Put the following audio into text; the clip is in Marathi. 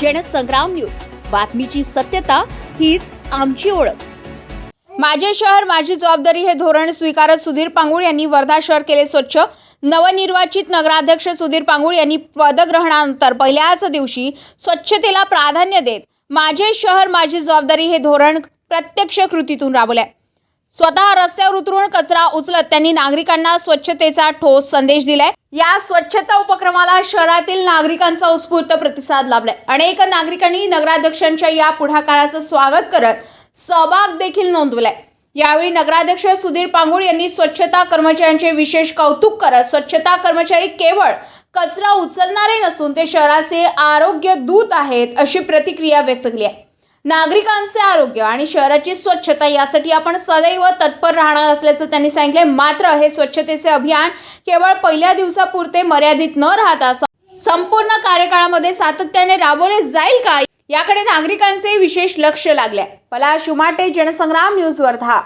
जनसंग्राम न्यूज. बातमीची सत्यता हीच आमची ओळख. माझे शहर माझी जबाबदारी हे धोरण स्वीकारत सुधीर पांगुळ यांनी वर्धा शहर केले स्वच्छ. नवनिर्वाचित नगराध्यक्ष सुधीर पांगुळ यांनी पदग्रहणानंतर पहिल्याच दिवशी स्वच्छतेला प्राधान्य देत माझे शहर माझी जबाबदारी हे धोरण प्रत्यक्ष कृतीतून राबवले स्वतः रस्त्यावर उतरून कचरा उचलत त्यांनी नागरिकांना स्वच्छतेचा ठोस संदेश दिलाय. या स्वच्छता उपक्रमाला शहरातील नागरिकांचा उत्स्फूर्त प्रतिसाद लाभलाय. अनेक नागरिकांनी नगराध्यक्षांच्या या पुढाकाराचं स्वागत करत सहभाग देखील नोंदवलाय. यावेळी नगराध्यक्ष सुधीर पांगुळ यांनी स्वच्छता कर्मचाऱ्यांचे विशेष कौतुक करत स्वच्छता कर्मचारी केवळ कचरा उचलणारे नसून ते शहराचे आरोग्य दूत आहेत अशी प्रतिक्रिया व्यक्त केली आहे. नागरिकांचे आरोग्य आणि शहराची स्वच्छता यासाठी आपण सदैव तत्पर राहणार असल्याचं त्यांनी सांगितले मात्र हे स्वच्छतेचे अभियान केवळ पहिल्या दिवसापुरते मर्यादित न राहता संपूर्ण कार्यकाळामध्ये सातत्याने राबवले जाईल का? याकडे नागरिकांचे विशेष लक्ष लागले पला शुमाटे जनसंग्राम न्यूज वर्धा